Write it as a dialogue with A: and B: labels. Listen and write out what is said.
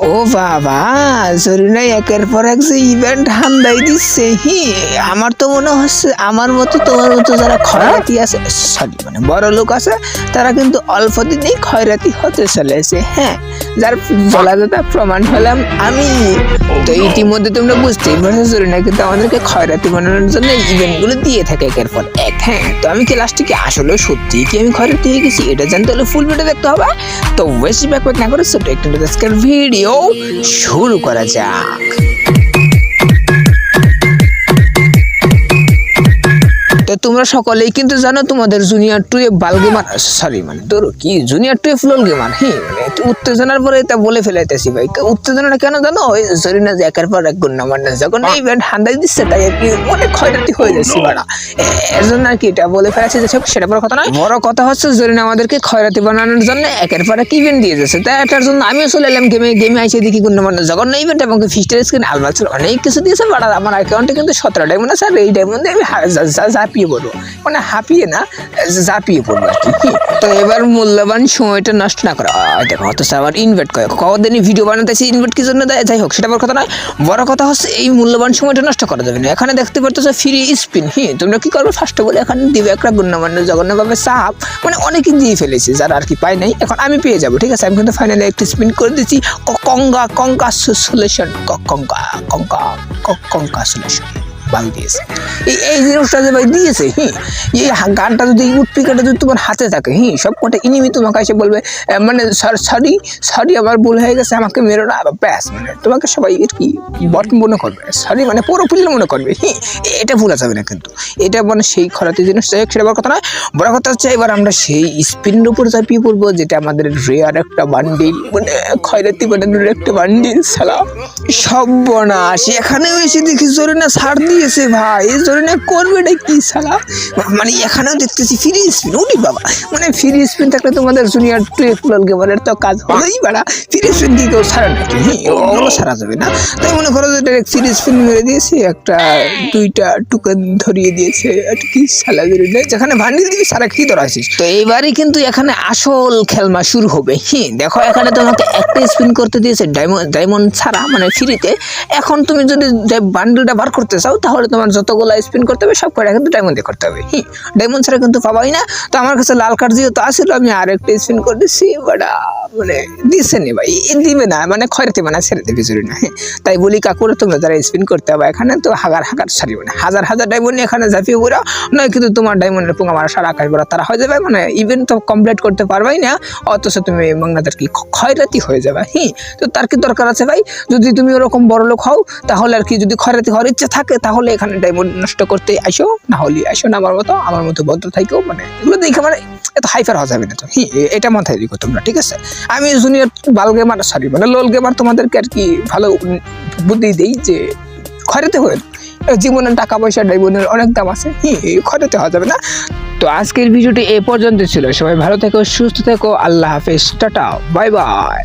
A: ও বাবা জরিনা একের পর এক যে ইভেন্ট হান্দাই দিচ্ছে, হি, আমার তো মনে হচ্ছে আমার মতো তোমার মতো যারা খয়রাতি আছে, সরি মানে বড় লোক আছে, তারা কিন্তু অল্প দিনেই খয়রাতি হতে চলেছে হ্যাঁ যার বলা তার প্রমাণ হলাম আমি। তো ইতিমধ্যে তোমরা বুঝতেই পারছ জরিনা কিন্তু আমাদেরকে খয়রাতি বানানোর জন্য ইভেন্টগুলো দিয়ে থাকে একের পর এক। হ্যাঁ তো আমি কি লাস্টে কি আসলে সত্যি কি আমি ঘরে দিয়ে গেছি? এটা জানতে হলে ফুল ভিডিও দেখতে হবে। তো ওয়েস্ট ব্যাকওয়ার্ড না করে ছোট একটু ভিডিও শুরু করা যাক। তোমরা সকলেই কিন্তু জানো তোমাদের জুনিয়র টু এ বাল গেমার সরি মানে তোর কি junior to a floor gamer হ্যাঁ মানে উত্তেজনার পরে এটা বলে ফেলাইতেছি ভাই উত্তেজনাটা কেন জানো ওই জরিনা যে একের পর এক গুন্না মান্না যখন এই ইভেন্ট হান্দাই দিচ্ছে তাই আর কি অনেক ক্ষয়ক্ষতি হয়ে যাচ্ছে বাড়া এর জন্য আর কি এটা বলে ফেলাচ্ছে যে সেটা বড় কথা নয় বড় কথা হচ্ছে জরিনা আমাদেরকে ক্ষয়রাতি বানানোর জন্য একের পর এক ইভেন্ট দিয়ে যাচ্ছে তাই এটার জন্য আমিও চলে এলাম গেমে গেমে আইসে দেখি গুন্না মান্না জঘন্য ইভেন্ট এবং ফিস্টার স্ক্রিন আলমাল অনেক কিছু দিয়েছে বাড়া আমার অ্যাকাউন্টে কিন্তু সতেরো ডায়মন্ড আছে আর এই ডায়মন্ডে আমি হা- যা- যা- ঝাঁপিয়ে পড়ব মানে হাঁপিয়ে না, ঝাঁপিয়ে পড়ব আর কি? তো এবার মূল্যবান সময়টা নষ্ট না করা। দেখো, অথচ আবার ইনভাইট করে। কদিনই ভিডিও বানাতেছি ইনভাইট কি জন্য দেয়? যাই হোক, সেটা বড় কথা নয়। বড় কথা হচ্ছে, এই মূল্যবান সময়টা নষ্ট করা যাবে না। এখানে দেখতে পারতেছো ফ্রি স্পিন হ্যাঁ তোমরা কি করবে? ফার্স্টে বলে এখানে দিবে একটা গুণমান্য, জঘন্যভাবে চাপ মানে অনেকে দিয়ে ফেলেছে, যারা আর কি পায় নাই। এখন আমি পেয়ে যাব, ঠিক আছে? আমি কিন্তু ফাইনালি একটি স্পিন করে দিচ্ছি। কঙ্গা কঙ্কা সলিউশন কঙ্কা কঙ্কা কঙ্কা সলিউশন বাল দিয়েছে এই এই জিনিসটা যে ভাই দিয়েছে হ্যাঁ এই গানটা যদি উৎপিকাটা যদি তোমার হাতে থাকে হ্যাঁ সব কটা ইনিমি তোমাকে এসে বলবে মানে সরি সরি আমার ভুল হয়ে গেছে, আমাকে মেরো না। ব্যাস মানে তোমাকে সবাই আর কি বট মনে করবে। সরি মানে পুরো প্লেয়ার মনে করবে হ্যাঁ এটা ভুলা যাবে না কিন্তু। এটা মানে সেই খরাতে জিনিস সেটা বড় কথা নয়। বড় কথা হচ্ছে, এবার আমরা সেই স্পিনের উপর চাপিয়ে পড়ব, যেটা আমাদের রেয়ার একটা বান্ডিল মানে খয়রাতি বানানোর একটা বান্ডিল সালা সব বনাস এখানেও এসে দেখি জোরে না সার ছাড় দিয়েছে ভাই এই জোরে না করবে না কি সালা মানে এখানেও দেখতেছি ফ্রি স্পিন উনি বাবা। মানে ফ্রি স্পিন থাকলে তোমাদের জুনিয়র টু একুলাল গেমারের তো কাজ হবেই বাড়া। ফ্রি স্পিন দিয়ে কেউ ছাড়া নাকি? ওগুলো সারা যাবে না। তাই মনে করো যে ডাইরেক্ট ফ্রি স্পিন মেরে দিয়েছে, একটা, দুইটা টুকান ধরিয়ে দিয়েছে। আর কি সালা দেয় যেখানে ভান্ডিল দিবি, সারা কি ধরাছিস তো এইবারই কিন্তু এখানে আসল খেলমা শুরু হবে। হ্যাঁ দেখো, এখানে তোমাকে একটা স্পিন করতে দিয়েছে ডায়মন্ড ডায়মন্ড ছাড়া মানে ফ্রিতে এখন তুমি যদি বান্ডেলটা বার করতে চাও তাহলে তোমার যতগুলো স্পিন করতে হবে, সব কটা কিন্তু ডায়মন্ড দিয়ে করতে হবে। হ্যাঁ ডায়মন্ড ছাড়া কিন্তু পাবাই না। তো আমার কাছে লাল কার্ড যেহেতু আসছিল আমি আর একটা স্পিন করে দিচ্ছি বাট মানে দিচ্ছে নি ভাই দিবে না মানে খয়রাতে মানে ছেড়ে দেবে, জরুরি না। তাই বলি কাকুরা, তোমরা যারা স্পিন করতে হবে এখানে, তো হাজার হাজার সারি না। হাজার হাজার ডায়মন্ড এখানে ঝাঁপিয়ে পড়া, নয় কিন্তু তোমার ডায়মন্ডের পোঙা মারা সারা আকাশ বড় তারা হয়ে যাবে মানে ইভেন্ট তো কমপ্লিট করতে পারবাই না, অথচ তুমি বাংলাদেশ কি খ- ক্ষয়রাতি হয়ে যাবে। হ্যাঁ তো তার কি দরকার আছে ভাই? যদি তুমি ওরকম বড় লোক হও, তাহলে আর কি যদি খয়রাতি হওয়ার ইচ্ছা থাকে, তাহলে এখানে ডায়মন্ড নষ্ট করতে আসো না হলে আসো না, আমার মতো আমার মতো ভদ্র থাকেও মানে এগুলো দেখে মানে এত হাইফার হওয়া যাবে না তো। এটা মাথায় রেখো তোমরা, ঠিক আছে? আমি জুনিয়র বাল গেমার সরি মানে লোল গেমার তোমাদেরকে আর কি ভালো বুদ্ধি দেই যে খরেতে হয়ে জীবনের টাকা পয়সা ডাইবনের অনেক দাম আছে। খরচে হওয়া যাবে না। তো আজকের ভিডিওটি এ পর্যন্ত ছিল। সবাই ভালো থেকো, সুস্থ থেকো, আল্লাহ হাফেজ, টাটা বাই বাই